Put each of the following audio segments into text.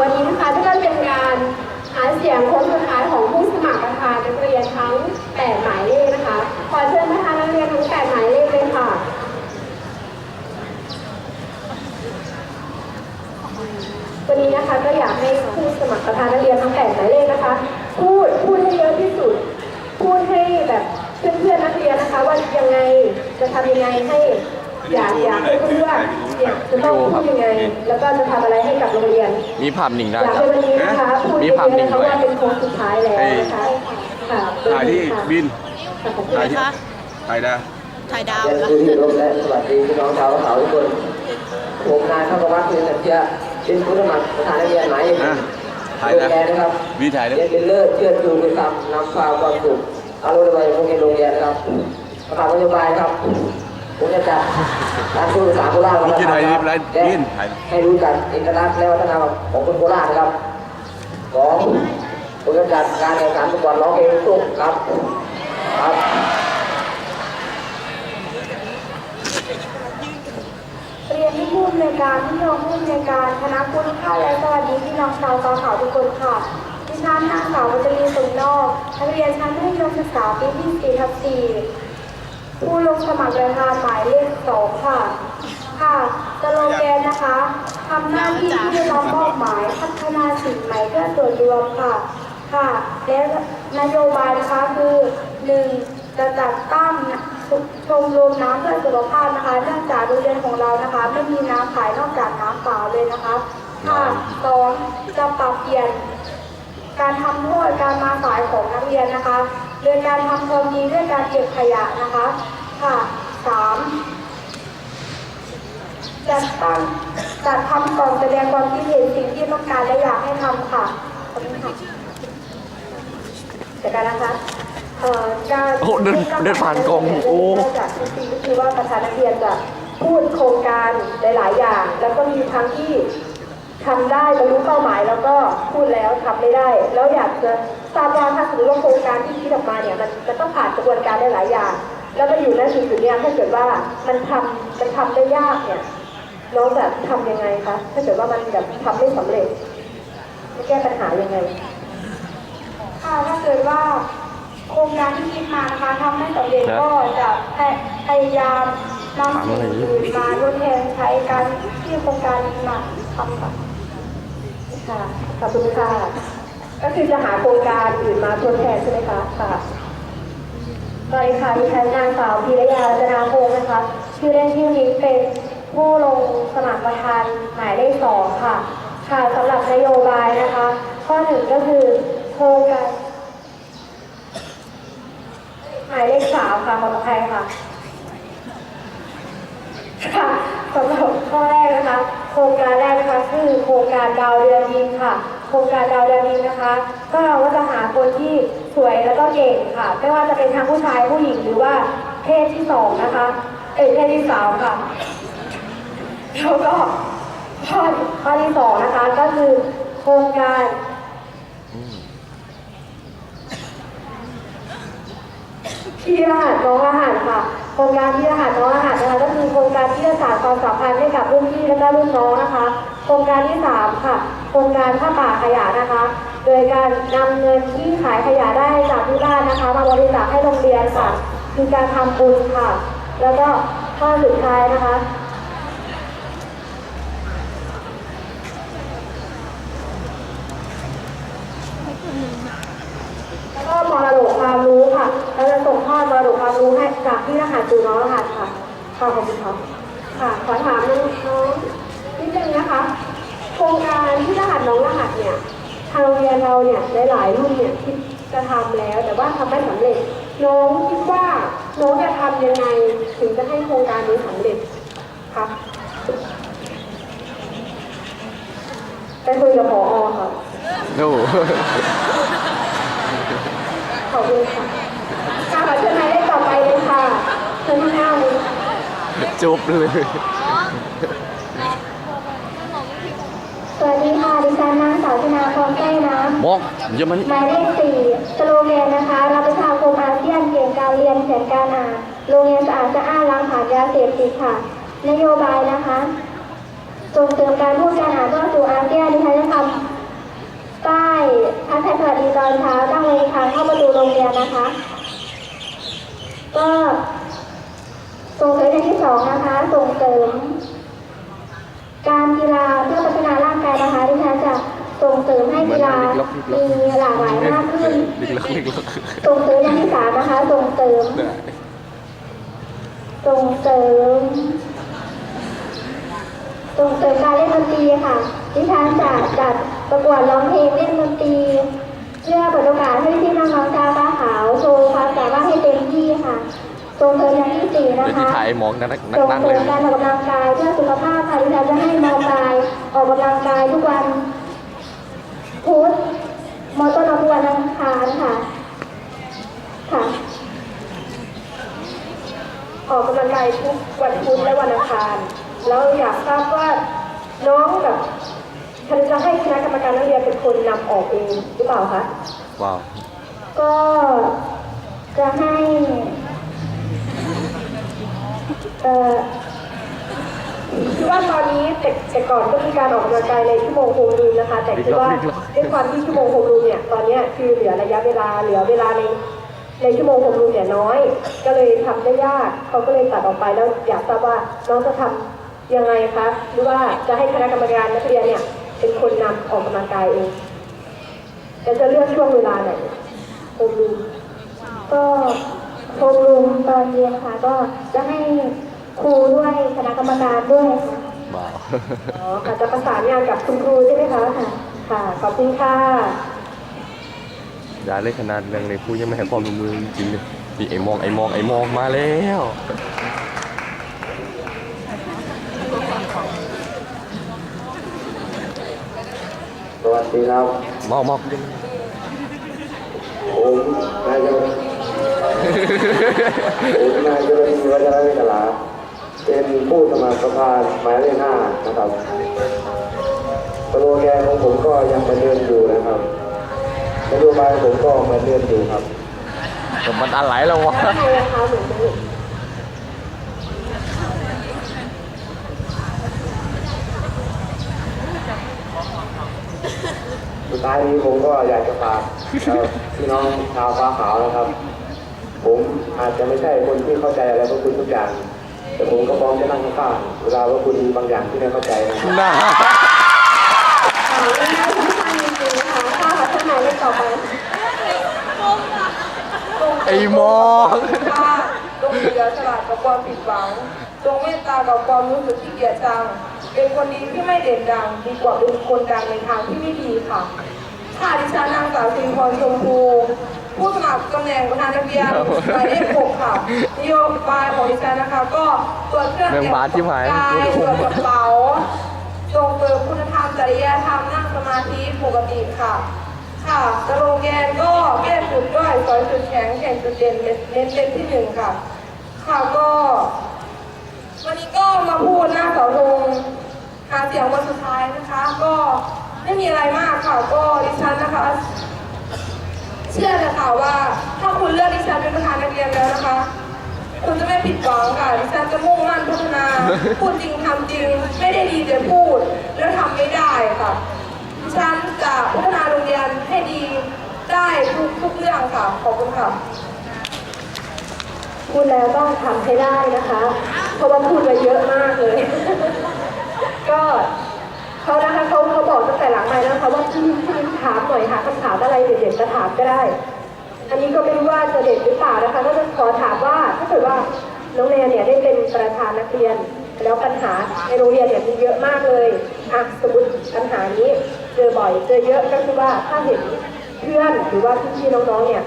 วันนี้นะคะก็เป็นการหาเสียงโค้งสุดท้ายของผู้สมัครประธานนักเรียนทั้ง 8 หมายเลขนะคะ ขอเชิญประธานนักเรียนทั้ง 8 หมายเลขเลยค่ะวันนี้นะคะก็อยากให้ผู้สมัครประธานนักเรียนทั้ง 8 หมายเลขนะคะ พูดพูดให้เยอะที่สุด พูดให้แบบเพื่อนๆนักเรียนนะคะ ว่ายังไงจะทำยังไงให้อยากอยากให้เพื่อน เนี่ยจะต้องพูดยังไง แล้วก็จะทำอะไรให้กับโรงเรียน มีภาพนิ่งได้อยากครัให้บวันนี้นะคะพูดมีเยภาพอะๆนิ่งนะคะด้วย ว่าเป็นโค้งสุดท้ายแล้วนะคะค่ะถ่ายที่บินค่ะขอบคุณถ่ายที่ค่ะถ่ายได้ถ่ายดาวเรียนนะผู้ที่เคารพและสวัสดีพี่น้องชาวเขาทุกคน ผมนายข้าววัฒน์เพียงสัจจะเป็นผู้สมัครประธานนักเรียนหมายเลขหนึ่งถ่ายโรได้งแรมนะครับวีถ่ายได้เรียนเป็นเลิศเชื่อชูด้วยคำนำพาความสุขอารมณ์ระบายโรงเรียนโรงเรียนนะครับประกาศนโยบายครับ ผมจะจัดการสู้ภาษาโคราชเมื่อกี้ถ่ายครีรับบไลฟ์และบินถ่ายให้รู้จักเอกลักษณ์และวัฒนธรรมของคนโคราชนะครับสองผมจะจัดการแข่งขันประกวดร้องเพลงลูกทุ่งครับครับเรียนที่ผู้อำนวยการที่รองผู้อำนวยการคณะผู้ค่าและสวัสดีพี่น้องชาวกอขาวทุกคนค่ะดิฉันนางสาววัชรีสุนนอกนักเรียนชั้นมัธยมศึกษาปีที่4ทับ4 ผู้ลงสมัครประธานหมายเลขสองค่ะ ค่ะสโลแกนนะคะทำหน้าที่ที่ได้รับมอบหมายพัฒนาสิ่งใหม่เพื่อส่วนรวมค่ะ ค่ะ และนโยบายนะคะคือหนึ่งจะจัดตั้งชมรมน้ำเพื่อสุขภาพนะคะเนื่องจากโรงเรียนของเรานะคะ ไม่มีน้ำขายนอกจากน้ำเปล่าเลยนะคะค่ะสองจะปรับเปลี่ยน การทำโทษการมาสายของนักเรียนนะคะ โดยการทำความดีด้วยการเก็บขยะนะคะค่ะสามจัดตั้งจัดทำกล่องแสดงความคิดเห็นสิ่งที่ต้องการและอยากให้ทำค่ะขอบคุณค่ะเสร็จแล้วนะคะเอ่อการโอ้เดินเดินผ่านกล่องโอ้ จากทุกปีก็คือว่าประธานนักเรียนจะพูดโครงการหลาย ๆ อย่าง แล้วก็มีทั้งที่ ทำได้บรรลุเป้าหมายแล้วก็พูดแล้วทำไม่ได้ แล้วอยากจะทราบว่าถ้าสมมติว่าโครงการที่คิดออกมาเนี่ยมันมันต้องผ่านกระบวนการได้หลายอย่าง แล้วมาอยู่ในจุดจุดๆเนี้ยถ้าเกิดว่ามันทำมันทำได้ยากเนี่ยน้องจะทำยังไงคะถ้าเกิดว่ามันแบบทำไม่สำเร็จจะแก้ปัญหายังไงค่ะถ้าเกิดว่าโครงการที่คิดมานะคะทำไม่สำเร็จนะก็จะพยายามนำสิ่งอื่นมาทดแทนใช้การที่โครงการนี้มาทำค่ะ ค่ะขอบคุณค่ะก็คือจะหาโครงการอื่นมาทดแทนใช่ไหมคะค่ะสวัสดีค่ะดิฉันนางสาวพีรยารัตนาพงศ์นะคะชื่อเล่นชื่อนี้เป็นผู้ลงสมัครประธานหมายเลขสองค่ะ ค่ะสำหรับนโยบายนะคะ ข้อหนึ่งก็คือโครงการหมายเลขสามค่ะของใครค่ะค่ะ สำหรับข้อแรกนะคะ โครงการแรกนะคะคือโครงการดาวเรือนดินค่ะ โครงการดาวเรือนดินนะคะ ก็เราก็จะหาคนที่สวยแล้วก็เก่งค่ะ ไม่ว่าจะเป็นทั้งผู้ชายผู้หญิงหรือว่าเพศที่สองนะคะเอ้ยเพศที่สามค่ะแล้วก็ข้อข้อที่สองนะคะก็คือโครงการที่รหัสน้องรหัสค่ะ ครงการที่รหัสน้องรหัสนะคะก็คือโครงการที่จะสานความสัมพันธ์ให้กับรุ่นพี่และก็รุ่นน้องนะคะ โครงการที่สามค่ะ โครงการผ้าป่าขยะนะคะ โดยการนำเงินที่ขายขยะได้จากที่บ้านนะคะ มาบริจาคให้โรงเรียนค่ะคือการทำบุญค่ะ แล้วก็ข้อสุดท้ายนะคะ ก็มรดกความรู้ค่ะเราจะส่งทอดมรดกความรู้ให้จากที่รหัสสู่น้องรหัสค่ะค่ะขอบคุณครับค่ะขอถามน้องนิดนึงนะคะ โครงการที่รหัสน้องรหัสเนี่ยทางโรงเรียนเราเนี่ยหลายๆรุ่นเนี่ยคิดจะทำแล้ว แต่ว่าทำไม่สำเร็จ น้องคิดว่าน้องจะทำยังไงถึงจะให้โครงการนี้สำเร็จคะไปคุยกับผอค่ะโอ้ อบคุณค่ะค่ะขอเชิญหมายเลขต่อไปเลยค่ะเชิญที่หน้าเลยค่ะจุบเลยสวัสดีค่ะดิฉันนางสาวชนาพรแก้วน้ำมองเยอะมันหมายเลขสี่สโลแกนนะคะรับประชาคมอาเซียนเก่งการเรียนแข่งการอ่านโรงเรียนสะอาดสะอ้านล้างผ่านยาเสพติดค่ะ นโยบายนะคะ ส่งเสริมการพูดการอ่านเข้าสู่อาเซียนดิฉันจะทำ ป้ายทักทายสวัสดีตอนเช้าตั้งเวทางเข้าประตูโรงเรียนนะคะ ก็ส่งเสริมอย่ที่สองนะคะ ส่งเสริม การกีฬาเพื่อพัฒนาร่างกายนะคะที่ฉันจะส่งเสริมให้กีฬามีหลากหลายมากขึ้น ส่งเสริมอย่างที่สามนะคะ ส่งเสริม ส่งเสริม ส่งเสริมการเล่นดนตรีค่ะที่ฉันจะจัด ประกวดร้องเพลงเล่นดนตรีเพื่อเปิดโอกาสให้พี่น้องชาวบ้านขาวโชว์ความสามารถให้เต็มที่ค่ะส่งเสริมอย่างที่สี่นะยวที่คะถ่ายมองนักนักส่งนักเสเลยการออกกำลังกายเพื่อสุขภาพค่ะดิฉันจะให้มองกายออกกำลังกายทุกวันพุธมอต้นทุกวันอังคารค่ะค่ะ ออกกำลังกายทุกวันพุธและวันอังคารแล้วอยากทราบว่าน้องแบ บฉันจะให้คณะกรรมการนักเรียนเป็นคนนำออกเองหรือเปล่าคะ ว้าว ก็จะให้เอ่อคือว่าตอนนี้แต่แต่ก่อนก็มีการออกกำลังกายในชั่วโมงโฮมรูมนะคะ แต่คือว่าด้วยความที่ชั่วโมงโฮมรูมเนี่ยตอนเนี้ยคือเหลือระยะเวลาเหลือเวลาในในชั่วโมงโฮมรูมเนี่ยน้อย ก็เลยทำได้ยากเขาก็เลยตัดออกไปแล้วอยากทราบว่าน้องจะทำยังไงคะหรือว่าจะให้คณะกรรมการนักเรียนเนี่ย เป็นคนนำออกกำลังกายเองแต่จะเลือกช่วงเวลาไหนโฮมรูมก็โฮมรูมตอนเย็นค่ะ ก็จะให้ครูด้วยคณะกรรมการด้วยค่ะว้าวอ๋อค่ะจะประสานงานกับคุณครูใช่ไหมคะค่ะค่ะขอบคุณค่ะอย่าเลยขนาดเรื่องเลยพูดยังไม่ให้ความร่วมมือจริงๆเลยนี่ไอ้มองไอ้มองไอ้มองมาแล้ว สวัส ดีครับมองมองผมนายเจริญผมนายเจริญวัชรวิทลาเป็นผู้สมัครประธานหมายเลขห้านะครับสโลแกนของผมก็ยังเหมือนเดิมอยู่นะครับนโยบายผมก็เหมือนเดิมอยู่ครับแต่มันอะไรแล้ววะ ใช่นะคะเหมือนเดิม สุดท้ายนี้ผมก็อยากจะฝากเอ่อพี่น้องชาวฟ้าขาวนะครับ ผมอาจจะไม่ใช่คนที่เข้าใจอะไรพวกคุณทุกอย่าง แต่ผมก็พร้อมจะนั่งข้างๆเวลาว่าคุณมีบางอย่างที่ไม่เข้าใจนะครับน่าค่ะและน่าสำคัญจริงๆนะคะถ้าพัฒนาเรื่องต่อไปไอ้มองค่ะจงเสียสละกับความผิดหวังจงเมตตากับความรู้สึกที่เกลียดชัง เป็นคนดีที่ไม่เด่นดังดีกว่าเป็นคนดังในทางที่ไม่ดีค่ะ ค่ะดิฉันนางสาวสิริพรชมพู ผู้สมัครตำแหน่งประธานนักเรียนหมายเลขหกค่ะนโยบายของดิฉันนะคะ ก็ตรวจเครื่องแม่งบาสที่หายกายตรวจกระเป๋าส่งเสริมคุณธรรมจริยธรรมนั่งสมาธิปกติค่ะ ค่ะสโลแกนก็แก้จุดด้อยสอยจุดแข็งแข่งจุดเด่นเน้นเน้นที่หนึ่งค่ะ ค่ะก็ วันนี้ก็มาพูดหน้าเสาธง หาเสียงวันสุดท้ายนะคะ ก็ไม่มีอะไรมากค่ะก็ดิฉันนะคะ เชื่อเลยค่ะว่า ถ้าคุณเลือกดิฉันเป็นประธานนักเรียนแล้วนะคะคุณจะไม่ผิดหวังค่ะดิฉันจะมุ่งมั่นพัฒนาพูดจริงทำจริง ไม่ได้ดีแต่พูด แล้วทำไม่ได้ค่ะดิฉันจะพัฒนาโรงเรียนให้ดีได้ทุกทุกเรื่องค่ะขอบคุณค่ะพูดแล้วต้องทำให้ได้นะคะ เพราะว่าพูดไปเยอะมากเลย ก็เขานะคะเขาเขาบอกตั้งแต่หลังไม้แล้วนะคะว่าพี่พี่ถามหน่อยค่ะคำถามอะไรเด็กๆจะถามก็ได้ อันนี้ก็ไม่รู้ว่าจะเด็ดหรือเปล่านะคะก็จะขอถามว่าถ้าเกิดว่าน้องแนนเนี่ยได้เป็นประธานนักเรียน แล้วปัญหาในโรงเรียนเนี่ยมีเยอะมากเลยอะสมมติปัญหานี้เจอบ่อยเจอเยอะก็คือว่าถ้าเห็นเพื่อนหรือว่าพี่ๆน้องๆเนี่ย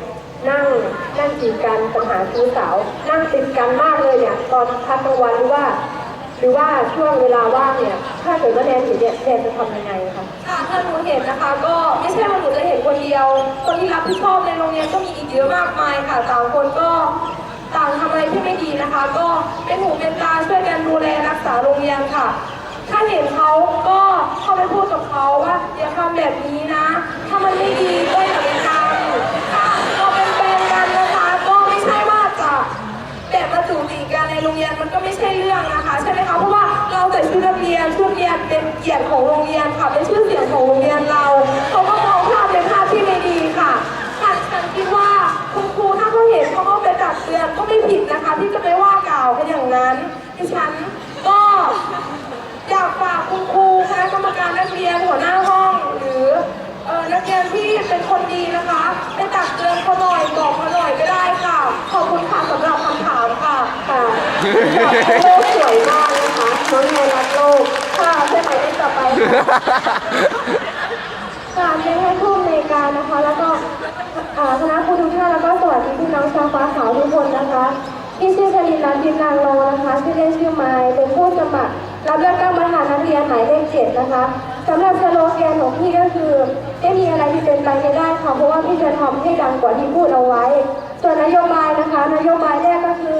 นั่งนั่งจีบกันปัญหาชู้สาว นั่งติดกันมากเลยเนี่ยตอนพักกลางวันหรือว่า หรือว่าช่วงเวลาว่างเนี่ย ถ้าเกิดว่าแนนเห็นเนี่ยแนนจะทำยังไงคะ ค่ะถ้าหนูเห็นนะคะ ก็ไม่ใช่ว่าหนูจะเห็นคนเดียว คนที่รับผิดชอบในโรงเรียนก็มีอีกเยอะมากมายค่ะต่างคนก็ต่างทำอะไรที่ไม่ดีนะคะ ก็เป็นหูเป็นตาช่วยกันดูแลรักษาโรงเรียนค่ะ ถ้าเห็นเขาก็เข้าไปพูดกับเขาว่าอย่าทำแบบนี้นะ ถ้ามันไม่ดีก็อย่าไป เราะว่าเราใส่ชุดนักเรียนชุดเรียนเป็นเกียรติของโรงเรียนค่ะเป็นชื่อเสียงของโรงเรียนเราเขาก็มองภาพเป็นภาพที่ไม่ดีค่ะค่ะฉันคิดว่าคุณครูถ้าเขาเห็นเขาก็ไปตักเตือนก็ไม่ผิดนะคะ ที่จะไปว่ากล่าวกันอย่างนั้นดิฉันก็อยากฝากคุณครูคณะกรรมการนักเรียนหัวหน้าห้องหรือนักเรียนที่เป็นคนดีนะคะไปตักเตือนเขาหน่อยบอกเขาหน่อยก็ได้ค่ะ ขอบคุณค่ะสำหรับคำถามค่ะค่ะสวยมาก นะคะน้องแนนรักโลกค่ะเพื่อนหมายเลขต่อไปค่ะการเรียนให้ผู้อำนวยการนะคะ แล้วก็อ่าคณะครูทุกท่านแล้วก็สวัสดีพี่น้องชาวฟ้าขาวทุกคนนะคะที่ชื่อชลินรัตน์พิมนางโลนะคะชื่อเล่นชื่อไม้เป็นผู้สมัครรับเลือกตั้งประธานนักเรียนหมายเลขเจ็ดนะคะสำหรับสโลแกนของพี่ก็คือไม่มีอะไรที่เป็นไปไม่ได้ค่ะเพราะว่าพี่จะทำให้ดังกว่าที่พูดเอาไว้ ส่วนนโยบายนะคะ นโยบายแรกก็คือ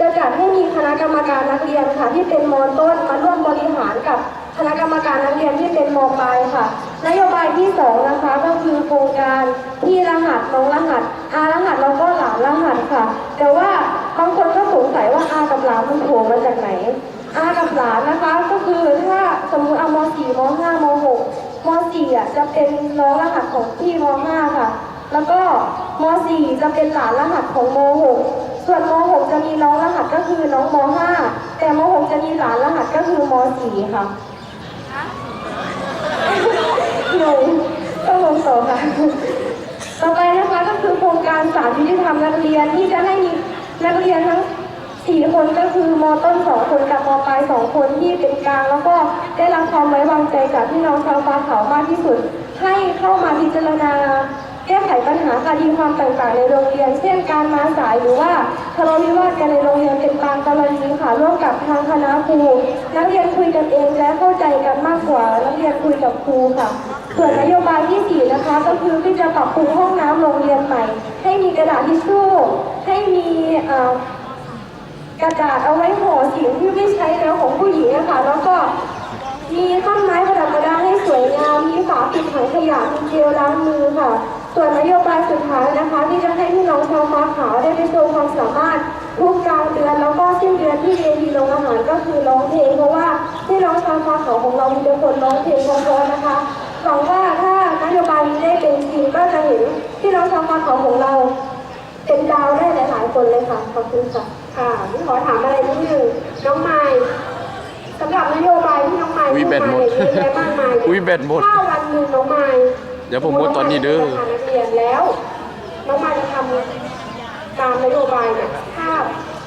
จะจัดให้มีคณะกรรมการนักเรียนค่ะที่เป็นมต้นมาร่วมบริหารกับคณะกรรมการนักเรียนที่เป็นมปลายค่ะ นโยบายที่สองนะคะก็คือโครงการพี่รหัสน้องรหัสอารหัสแล้วก็หลานรหัสค่ะ แต่ว่าบางคนก็สงสัยว่าอากับหลานมันโผล่มาจากไหนอากับหลานนะคะก็คือถ้าสมมติเอาม .4 ม .5 ม .6 ม .4 อะจะเป็นน้องรหัสของพี่ม .5 ค่ะ แล้วก็ม .4 จะเป็นหลานรหัสของม .6 ส่วนม .6 จะมีน้องรหัสก็คือน้องม .5 แต่ม .6 จะมีหลานรหัสก็คือม .4 ค่ะหนูก็งงต่อค่ะ ต่อไปนะคะก็คือโครงการสารยุติธรรมนักเรียนที่จะให้มีนักเรียนทั้งสี่คนก็คือมต้นสองคนกับมปลายสองคนที่เป็นกลาง แล้วก็ได้รับความไว้วางใจจากพี่น้องชาวฟ้าขาวมากที่สุด ให้เข้ามาพิจารณา แก้ไขปัญหาคดีความต่างๆ ในโรงเรียน เช่นการมาสายหรือว่าทะเลาะวิวาทกันในโรงเรียนเป็นบางกรณีค่ะร่วมกับทางคณะครูนักเรียนคุยกันเองและเข้าใจกันมากกว่านักเรียนคุยกับครูค่ะ ส่วนนโยบายที่สี่นะคะ ก็คือที่จะปรับปรุงห้องน้ำโรงเรียนใหม่ ให้มีกระดาษทิชชู่ให้มีกระดาษเอาไว้ห่อสิ่งที่ไม่ใช้แล้วของผู้หญิงนะคะแล้วก็มีต้นไม้ประดับประดาให้สวยงาม มีฝาปิดถังขยะมีเจลล้างมือค่ะ ส่วนนโยบายสุดท้ายนะคะ ที่จะให้พี่น้องชาวฟ้าขาวได้ไปโชว์ความสามารถทุกกลางเดือนแล้วก็สิ้นเดือนที่เวทีโรงอาหารก็คือร้องเพลงเพราะว่าพี่น้องชาวฟ้าขาวของเรามีแต่คนร้องเพลงเพราะๆนะคะหวังว่าถ้านโยบายนี้ได้เป็นจริงก็จะเห็นพี่น้องชาวฟ้าขาวของเราเป็นดาวได้หลายๆคนเลยค่ะขอบคุณค่ะค่ะพี่ขอถามอะไรนิดนึงน้องไม้สำหรับนโยบายที่น้องไม้อุ๊ยแบตหมดพูาเนี่ยเยอะแยะมากมายอุ๊ยแบตหมดถ้าวันหนึ่งน้องไม้ เดี๋ยวผมหมดตอนนี้เด้อนักเรียนแล้วน้องม้จะทำตามนโยบายเนี่ยถ้า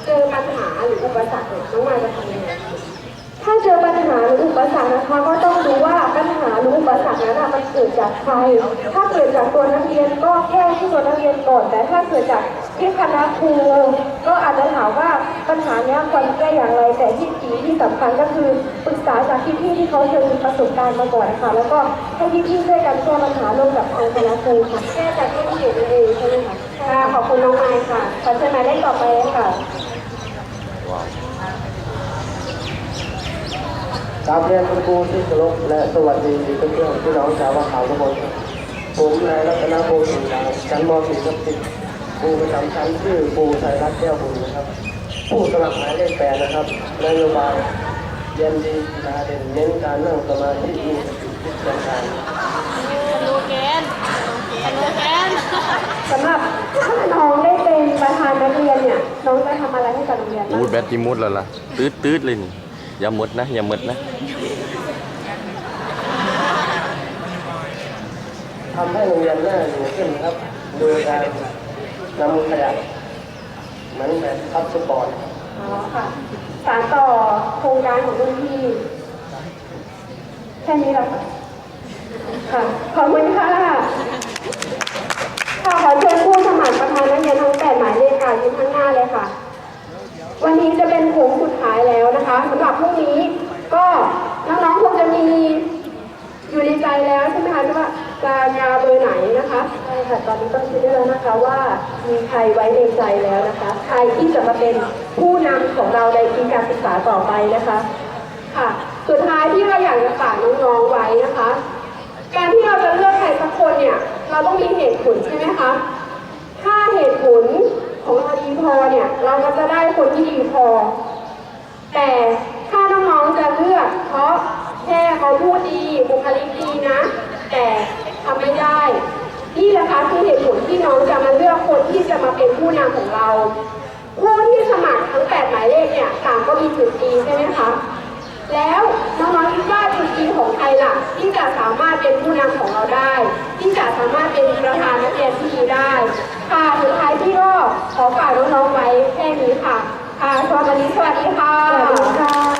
เจอปัญหาหรืออุปสรรคเนี่ยน้องไม้จะทำยังไง ถ้าเจอปัญหาหรืออุปสรรคนะคะ ก็ต้องดูว่าปัญหาหรืออุปสรรคนั้นนะมันเกิดจากใคร ถ้าเกิดจากตัวนักเรียนก็แก้ที่ตัวนักเรียนก่อน แต่ถ้าเกิดจากที่คณะครูก็อาจจะถามว่าปัญหานี้ควรแก้อย่างไร แต่ที่ดีที่สำคัญก็คือปรึกษาจากพี่ๆที่เขาเคยมีประสบการณ์มาก่อนค่ะแล้วก็ให้พี่ๆช่วยกันแก้ปัญหาร่วมกับทางคณะครูค่ะแก้จากที่อยู่เองใช่ไหมคะขอบคุณน้องไม้ค่ะขอเชิญหมายเลขต่อไปค่ะ ว้าว กราบเรียนคุณครูที่เคารพและสวัสดีเพื่อนๆพี่น้องชาวบ้านเขาทุกคนผมนายรัตนพงศ์สิงห์ชั้นม .4 ทับ10ครูประจำชั้นชื่อครูชัยรัตน์แก้วบุญนะครับ ผู้สมัครหมายเลขแปดนะครับนโยบายเรียนดีกีฬาเด่นเน้นการนั่งสมาธิมีสติคิดการงานดูแกนดูแกนสำหรับถ้าน้องได้เป็นประธานนักเรียนเนี่ยน้องจะทำอะไรให้กับโรงเรียนบ้าง อู้แบตที่หมดแล้วล่ะตืดตืดเลยนี่ อย่าหมดนะ อย่าหมดนะทำให้โรงเรียนน่าอยู่ขึ้นครับ โดยการนำขยะเหมือนแบบพับสปอร์ตอ๋อค่ะสารต่อโครงการของรุ่นพี่ แค่นี้แหละค่ะค่ะ ขอบคุณค่ะ ค่ะขอเชิญผู้สมัครประธานนักเรียนทั้งแปดหมายเลขค่ะยืนข้างหน้าเลยค่ะ วันนี้จะเป็นโค้งสุดท้ายแล้วนะคะสำหรับพรุ่งนี้ก็น้องๆคงจะมีอยู่ในใจแล้วใช่ไหมคะว่าจะกาเบอร์ไหนนะคะใช่ค่ะตอนนี้ต้องคิดได้แล้วนะคะว่ามีใครไว้ในใจแล้วนะคะ ใครที่จะมาเป็นผู้นำของเราในปีการศึกษาต่อไปนะคะค่ะ สุดท้ายที่เราอยากจะฝากน้องๆไว้นะคะ การที่เราจะเลือกใครสักคนเนี่ย เราต้องมีเหตุผลใช่ไหมคะถ้าเหตุผล ของเราดีพอเนี่ย เราก็จะได้คนที่ดีพอ แต่ถ้าน้องๆจะเลือก เพราะแค่เขาพูดดีบุคลิกดีนะ แต่ทำไม่ได้นี่แหละค่ะคือเหตุผลที่น้องจะมาเลือกคนที่จะมาเป็นผู้นำของเราผู้ที่สมัครทั้งแปดหมายเลขเนี่ยต่างก็มีจุดดีใช่ไหมคะ แล้วน้องๆคิดว่าจุดยืนของใครล่ะ ที่จะสามารถเป็นผู้นำของเราได้ ที่จะสามารถเป็นประธานนักเรียนที่ดีได้ ค่ะสุดท้ายที่ก็ขอฝากน้องๆไว้แค่นี้ค่ะค่ะสวัสดีสวัสดีค่ะ